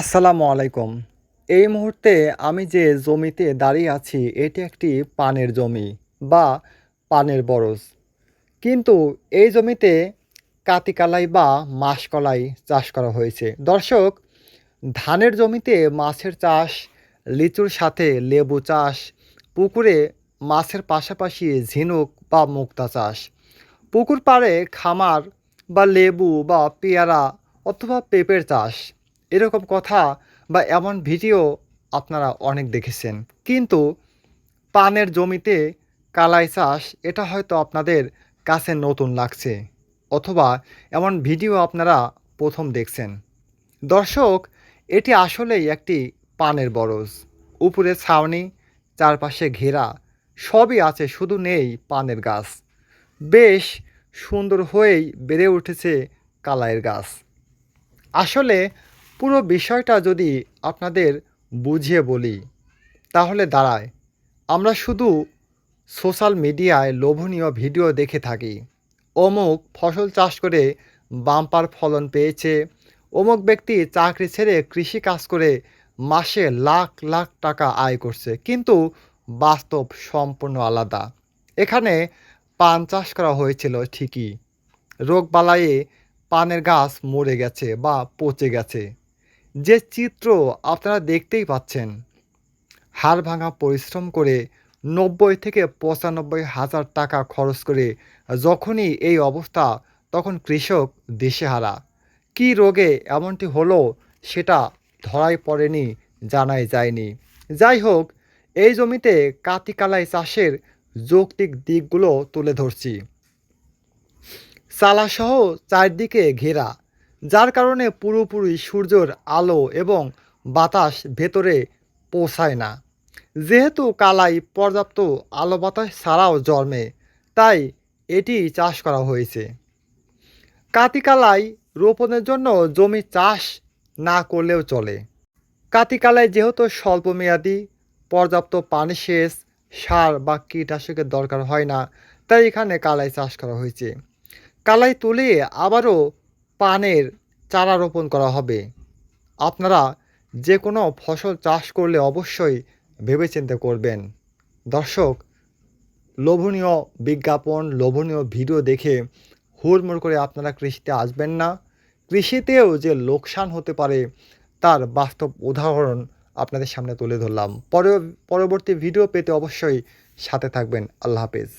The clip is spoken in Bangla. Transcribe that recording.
আসসালামু আলাইকুম। এই মুহূর্তে আমি যে জমিতে দাঁড়িয়ে আছি, এটি একটি পানের জমি বা পানের বরজ। কিন্তু এই জমিতে কাতিকালাই বা মাসকলাই চাষ করা হয়েছে। দর্শক, ধানের জমিতে মাছের চাষ, লিচুর সাথে লেবু চাষ, পুকুরে মাছের পাশাপাশি ঝিনুক বা মুক্তা চাষ, পুকুর পাড়ে খামার বা লেবু বা পেয়ারা অথবা পেঁপের চাষ এরকম কথা বা এমন ভিডিও আপনারা অনেক দেখেছেন। কিন্তু পানের জমিতে কালাই চাষ, এটা হয়তো আপনাদের কাছে নতুন লাগছে অথবা এমন ভিডিও আপনারা প্রথম দেখছেন। দর্শক, এটি আসলেই একটি পানের বরজ। উপরে ছাউনি, চারপাশে ঘেরা, সবই আছে, শুধু নেই পানের গাছ। বেশ সুন্দর হয়েই বেড়ে উঠেছে কালাইয়ের গাছ। আসলে পুরো বিষয়টা যদি আপনাদের বুঝিয়ে বলি, তাহলে দাঁড়ায়। আমরা শুধু সোশ্যাল মিডিয়ায় লোভনীয় ভিডিও দেখে থাকি। অমুক ফসল চাষ করে বাম্পার ফলন পেয়েছে, অমুক ব্যক্তি চাকরি ছেড়ে কৃষি কাজ করে মাসে লাখ লাখ টাকা আয় করছে, কিন্তু বাস্তব সম্পূর্ণ আলাদা। এখানে পান চাষ করা হয়েছিল ঠিকই। রোগবালাইয়ে পানের গাছ মরে গেছে বা পচে গেছে। যে চিত্র আপনারা দেখতেই পাচ্ছেন, হাড় ভাঙা পরিশ্রম করে নব্বই থেকে পঁচানব্বই হাজার টাকা খরচ করে যখনই এই অবস্থা, তখন কৃষক দিশেহারা কী রোগে এমনটি হলো সেটা ধরাই পড়েনি, জানাই যায়নি। যাই হোক, এই জমিতে কাতিকালাই চাষের যৌক্তিক দিকগুলো তুলে ধরছি। চালাসহ চারদিকে ঘেরা যার কারণে পুরোপুরি সূর্যের আলো এবং বাতাস ভেতরে পৌঁছায় না। যেহেতু কালাই পর্যাপ্ত আলো বাতাস ছাড়াও জন্মে, তাই এটি চাষ করা হয়েছে। কাতিকালাই রোপণের জন্য জমি চাষ না করলেও চলে। কাতিকালাই যেহেতু স্বল্পমেয়াদী, পর্যাপ্ত পানি সেচ, সার বা কীটনাশকের দরকার হয় না, তাই এখানে কালাই চাষ করা হয়েছে। কালাই তুলে আবারও পানের চারা রোপণ করা হবে। আপনারা যে কোনো ফসল চাষ করলে অবশ্যই ভেবেচিন্তে করবেন। দর্শক, লোভনীয় বিজ্ঞাপন, লোভনীয় ভিডিও দেখে হুড়মুড় করে আপনারা কৃষিতে আসবেন না। কৃষিতেও যে লোকসান হতে পারে, তার বাস্তব উদাহরণ আপনাদের সামনে তুলে ধরলাম। পরে পরবর্তী ভিডিও পেতে অবশ্যই সাথে থাকবেন। আল্লাহ হাফেজ।